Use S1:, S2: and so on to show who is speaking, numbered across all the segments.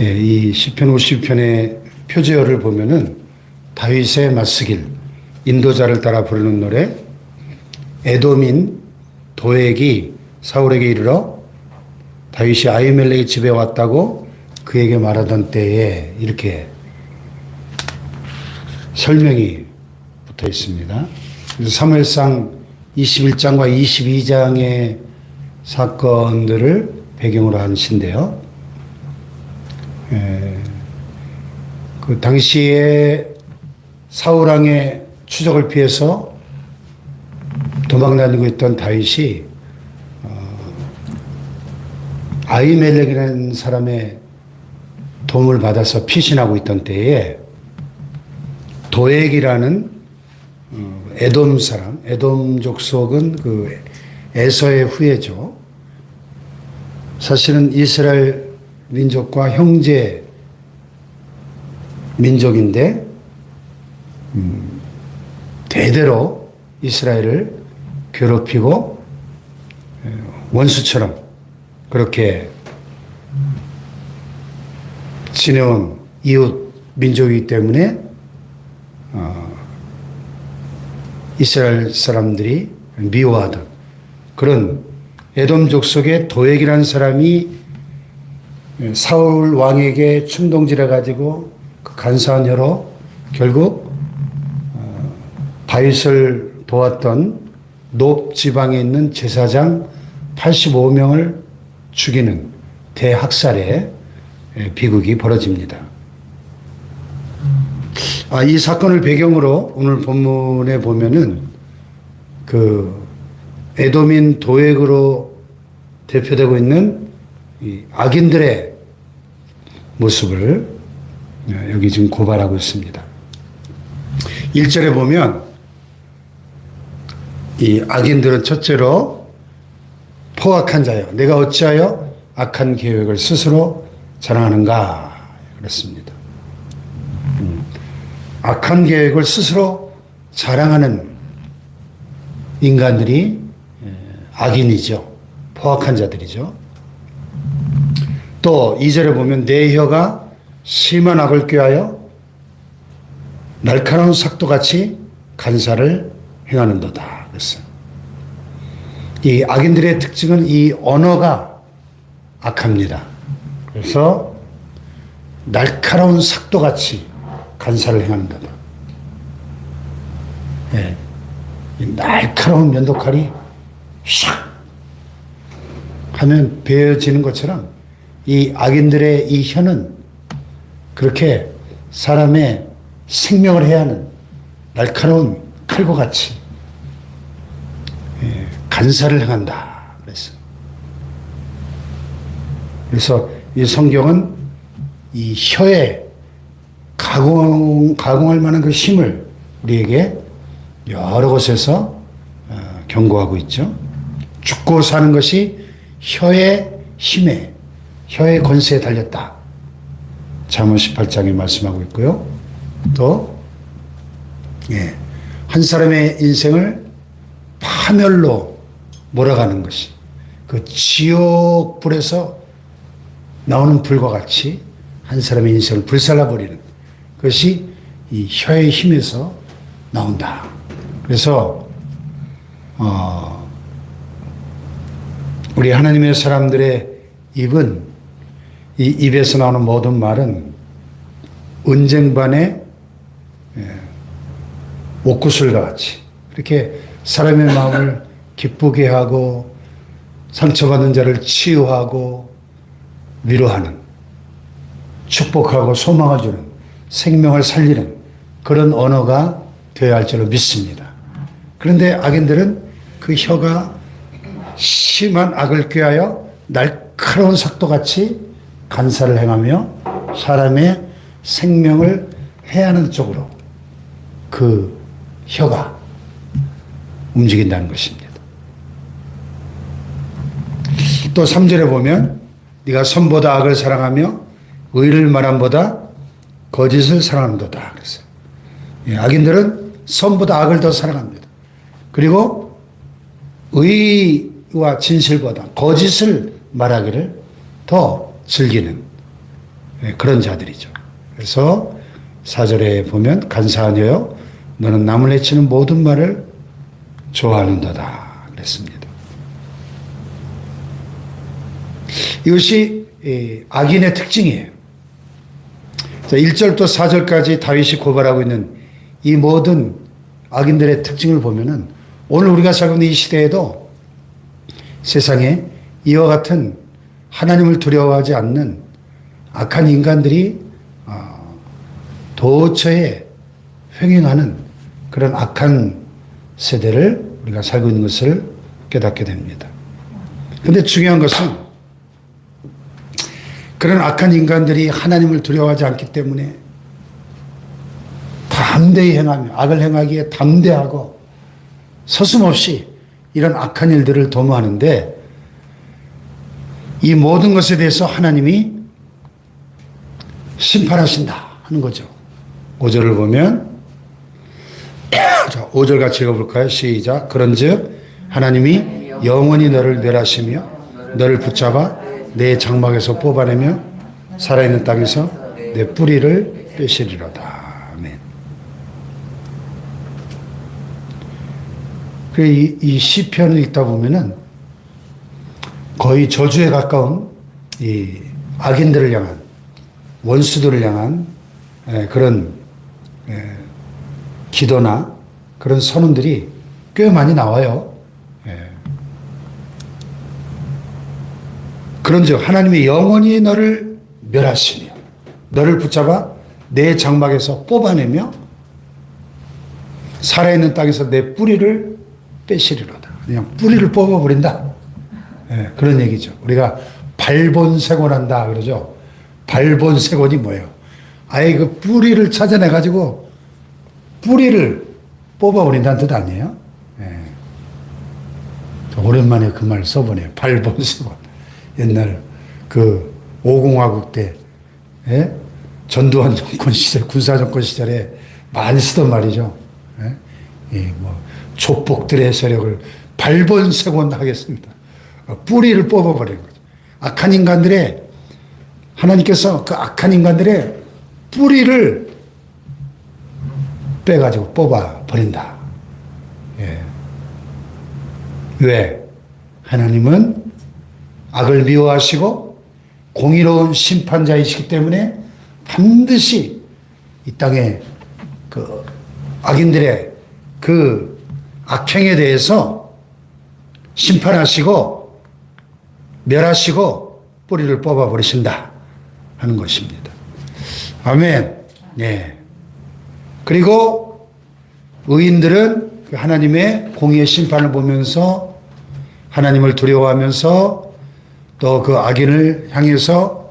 S1: 예, 이 시편 50편의 표제어를 보면은 다윗의 맞스길 인도자를 따라 부르는 노래 에돔인 도액이 사울에게 이르러 다윗이 아이멜렉의 집에 왔다고 그에게 말하던 때에 이렇게 설명이 붙어 있습니다. 그래서 사무엘상 21장과 22장의 사건들을 배경으로 한 시인데요. 에, 그 당시에 사울왕의 추적을 피해서 도망 다니고 있던 다윗이 어, 아이멜렉이라는 사람의 도움을 받아서 피신하고 있던 때에 도액이라는 어, 에돔 사람, 에돔 족 속은 그 에서의 후예죠. 사실은 이스라엘 민족과 형제 민족인데 음, 대대로 이스라엘을 괴롭히고 에, 원수처럼 그렇게 지내온 이웃 민족이기 때문에 어, 이스라엘 사람들이 미워하던 그런 에돔족 속의 도액이라는 사람이 사울 왕에게 충동질해 가지고 그 간사한 혀로 결국 어, 다윗을 도왔던 높 지방에 있는 제사장 85명을 죽이는 대학살의 예, 비극이 벌어집니다. 아, 이 사건을 배경으로 오늘 본문에 보면은 그 에도민 도액으로 대표되고 있는 이 악인들의 모습을 예, 여기 지금 고발하고 있습니다. 1절에 보면 이 악인들은 첫째로 포악한 자요. 내가 어찌하여 악한 계획을 스스로 자랑하는가? 그렇습니다. 음, 악한 계획을 스스로 자랑하는 인간들이 예, 악인이죠. 포악한 자들이죠. 또 2절에 보면 내 혀가 심한 악을 꾀하여 날카로운 삭도같이 간사를 행하는도다. 이 악인들의 특징은 이 언어가 악합니다. 그래서 날카로운 삭도같이 간사를 행한다다. 예. 이 날카로운 면도칼이 샥 하면 베어지는 것처럼 이 악인들의 이 혀는 그렇게 사람의 생명을 해야 하는 날카로운 칼과 같이 예, 간사를 행한다. 그랬어. 그래서 이 성경은 이 혀에 가공, 가공할 만한 그 힘을 우리에게 여러 곳에서 어, 경고하고 있죠. 죽고 사는 것이 혀의 힘에, 혀의 권세에 달렸다. 잠언 18장에 말씀하고 있고요. 또, 예, 한 사람의 인생을 파멸로 몰아가는 것이 그 지옥 불에서 나오는 불과 같이 한 사람의 인생을 불살라버리는 것이 이 혀의 힘에서 나온다. 그래서 어, 우리 하나님의 사람들의 입은 이 입에서 나오는 모든 말은 은쟁반의 예, 옥구슬과 같이 이렇게 사람의 마음을 기쁘게 하고 상처받은 자를 치유하고 위로하는 축복하고 소망을 주는 생명을 살리는 그런 언어가 되어야 할 줄로 믿습니다. 그런데 악인들은 그 혀가 심한 악을 꾀하여 날카로운 삭도같이 간사를 행하며 사람의 생명을 해하는 쪽으로 그 혀가 움직인다는 것입니다. 또 3절에 보면 네가 선보다 악을 사랑하며 의를 말함보다 거짓을 사랑한도다 그랬어요. 예, 악인들은 선보다 악을 더 사랑합니다. 그리고 의와 진실보다 거짓을 말하기를 더 즐기는 예, 그런 자들이죠. 그래서 사절에 보면 간사하녀여 너는 남을 해치는 모든 말을 좋아하는도다 그랬습니다. 이것이 이 악인의 특징이에요. 자, 1절부터 4절까지 다윗이 고발하고 있는 이 모든 악인들의 특징을 보면은 오늘 우리가 살고 있는 이 시대에도 세상에 이와 같은 하나님을 두려워하지 않는 악한 인간들이 어, 도처에 횡행하는 그런 악한 세대를 우리가 살고 있는 것을 깨닫게 됩니다. 근데 중요한 것은 그런 악한 인간들이 하나님을 두려워하지 않기 때문에 담대히 행하며 악을 행하기에 담대하고 서슴없이 이런 악한 일들을 도모하는데 이 모든 것에 대해서 하나님이 심판하신다 하는 거죠. 5절을 보면 자, 5절 같이 읽어볼까요? 시작. 그런 즉 하나님이 영원히 너를 멸하시며 너를 붙잡아 내 장막에서 뽑아내며 살아있는 땅에서 내 뿌리를 빼시리로다. 아멘. 그 이, 이 시편을 읽다 보면은 거의 저주에 가까운 이 악인들을 향한 원수들을 향한 에, 그런 에, 기도나 그런 선언들이 꽤 많이 나와요. 예. 그런즉 하나님이 영원히 너를 멸하시며 너를 붙잡아 내 장막에서 뽑아내며 살아있는 땅에서 내 뿌리를 빼시리로다. 그냥 뿌리를 뽑아버린다. 예, 그런 얘기죠. 우리가 발본색원한다 그러죠. 발본색원이 뭐예요? 아예 그 뿌리를 찾아내가지고 뿌리를 뽑아버린다는 뜻 아니에요? 예. 오랜만에 그 말 써보네요. 발본색원. 옛날 그 오공화국 때 예? 전두환 정권 시절, 군사 정권 시절에 많이 쓰던 말이죠. 예? 이뭐 족복들의 세력을 발본색원 하겠습니다. 어, 뿌리를 뽑아버리는 거죠. 악한 인간들의 하나님께서 그 악한 인간들의 뿌리를 빼가지고 뽑아 버린다. 예. 왜? 하나님은 악을 미워하시고 공의로운 심판자이시기 때문에 반드시 이 땅에 그 악인들의 그 악행에 대해서 심판하시고 멸하시고 뿌리를 뽑아 버리신다 하는 것입니다. 아멘. 네. 그리고 의인들은 그 하나님의 공의의 심판을 보면서 하나님을 두려워하면서 또 그 악인을 향해서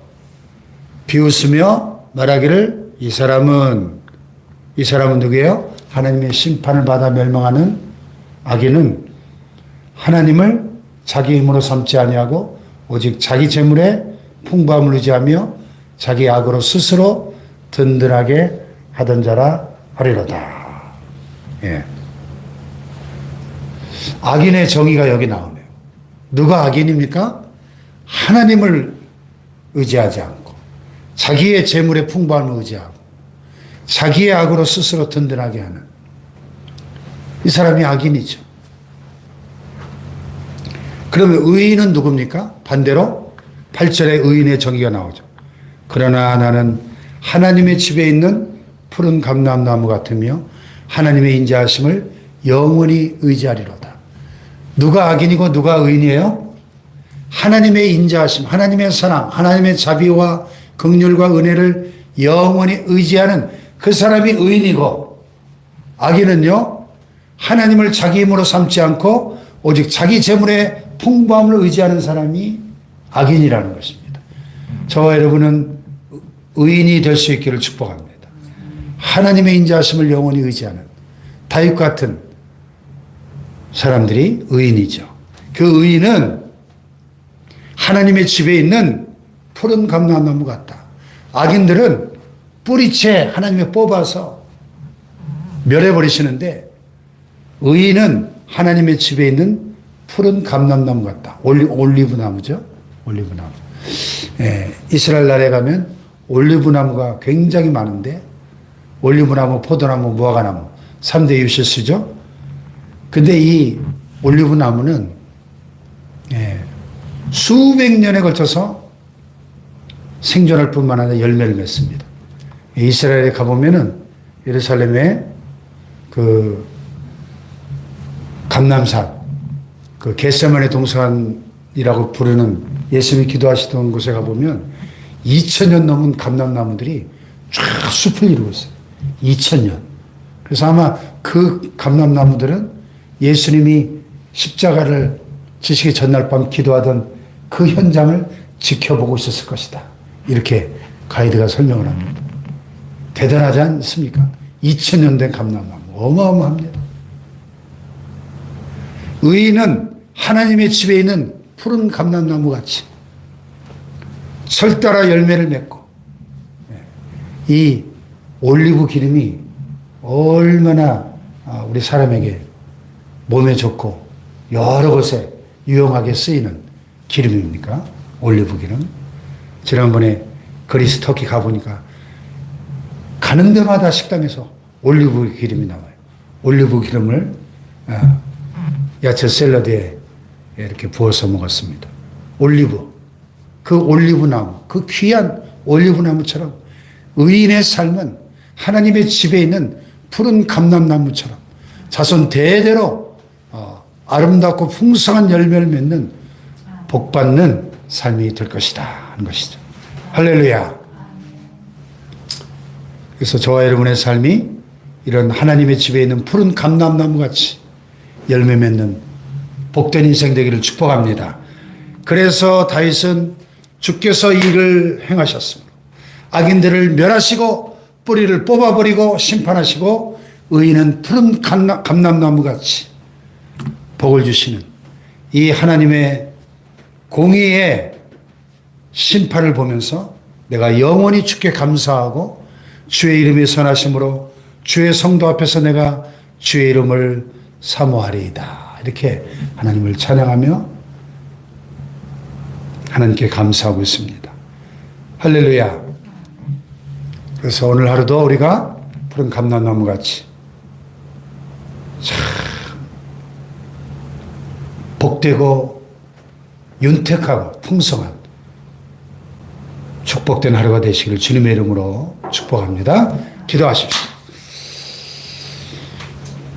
S1: 비웃으며 말하기를 이 사람은 이 사람은 누구예요? 하나님의 심판을 받아 멸망하는 악인은 하나님을 자기 힘으로 삼지 아니하고 오직 자기 재물에 풍부함을 의지하며 자기 악으로 스스로 든든하게 하던 자라 하리로다. 예. 악인의 정의가 여기 나오네요. 누가 악인입니까? 하나님을 의지하지 않고 자기의 재물의 풍부함을 의지하고 자기의 악으로 스스로 든든하게 하는 이 사람이 악인이죠. 그러면 의인은 누굽니까? 반대로 8절에 의인의 정의가 나오죠. 그러나 나는 하나님의 집에 있는 푸른 감람나무 같으며 하나님의 인자하심을 영원히 의지하리로다. 누가 악인이고 누가 의인이에요? 하나님의 인자하심, 하나님의 사랑, 하나님의 자비와 긍휼과 은혜를 영원히 의지하는 그 사람이 의인이고 악인은요 하나님을 자기 힘으로 삼지 않고 오직 자기 재물의 풍부함을 의지하는 사람이 악인이라는 것입니다. 저와 여러분은 의인이 될 수 있기를 축복합니다. 하나님의 인자하심을 영원히 의지하는 다윗 같은 사람들이 의인이죠. 그 의인은 하나님의 집에 있는 푸른 감람나무 같다. 악인들은 뿌리채 하나님이 뽑아서 멸해버리시는데 의인은 하나님의 집에 있는 푸른 감람나무 같다. 올리, 올리브 나무죠. 올리브 나무. 예, 이스라엘 나라에 가면 올리브 나무가 굉장히 많은데 올리브 나무, 포도나무, 무화과나무 3대 유실수죠. 근데 이 올리브 나무는 예, 수백 년에 걸쳐서 생존할 뿐만 아니라 열매를 맺습니다. 이스라엘에 가보면은 예루살렘에 그 감남산, 그 겟세만의 동산이라고 부르는 예수님이 기도하시던 곳에 가보면 2000년 넘은 감남나무들이 쫙 숲을 이루고 있어요. 2000년. 그래서 아마 그 감남나무들은 예수님이 십자가를 지시기 전날 밤 기도하던 그 현장을 지켜보고 있었을 것이다. 이렇게 가이드가 설명을 합니다. 대단하지 않습니까? 2000년 된 감남나무. 어마어마합니다. 의인은 하나님의 집에 있는 푸른 감람나무 같이 철따라 열매를 맺고 예, 이 올리브 기름이 얼마나 아, 우리 사람에게 몸에 좋고 여러 곳에 유용하게 쓰이는 기름입니까? 올리브 기름. 지난번에 그리스 터키 가보니까 가는 데마다 식당에서 올리브 기름이 나와요. 올리브 기름을 아, 야채 샐러드에 이렇게 부어서 먹었습니다. 올리브. 그 올리브 나무, 그 귀한 올리브 나무처럼 의인의 삶은 하나님의 집에 있는 푸른 감람나무처럼 자손 대대로 어, 아름답고 풍성한 열매를 맺는 복받는 삶이 될 것이다 하는 것이죠. 할렐루야. 그래서 저와 여러분의 삶이 이런 하나님의 집에 있는 푸른 감람나무 같이 열매 맺는 복된 인생 되기를 축복합니다. 그래서 다윗은 주께서 이를 행하셨습니다. 악인들을 멸하시고 뿌리를 뽑아버리고 심판하시고 의인은 푸른 감람- 감람나무 같이 복을 주시는 이 하나님의 공의의 심판을 보면서 내가 영원히 주께 감사하고 주의 이름이 선하심으로 주의 성도 앞에서 내가 주의 이름을 사모하리이다. 이렇게 하나님을 찬양하며 하나님께 감사하고 있습니다. 할렐루야. 그래서 오늘 하루도 우리가 푸른 감람나무 같이 참 복되고 윤택하고 풍성한 축복된 하루가 되시기를 주님의 이름으로 축복합니다. 기도하십시오.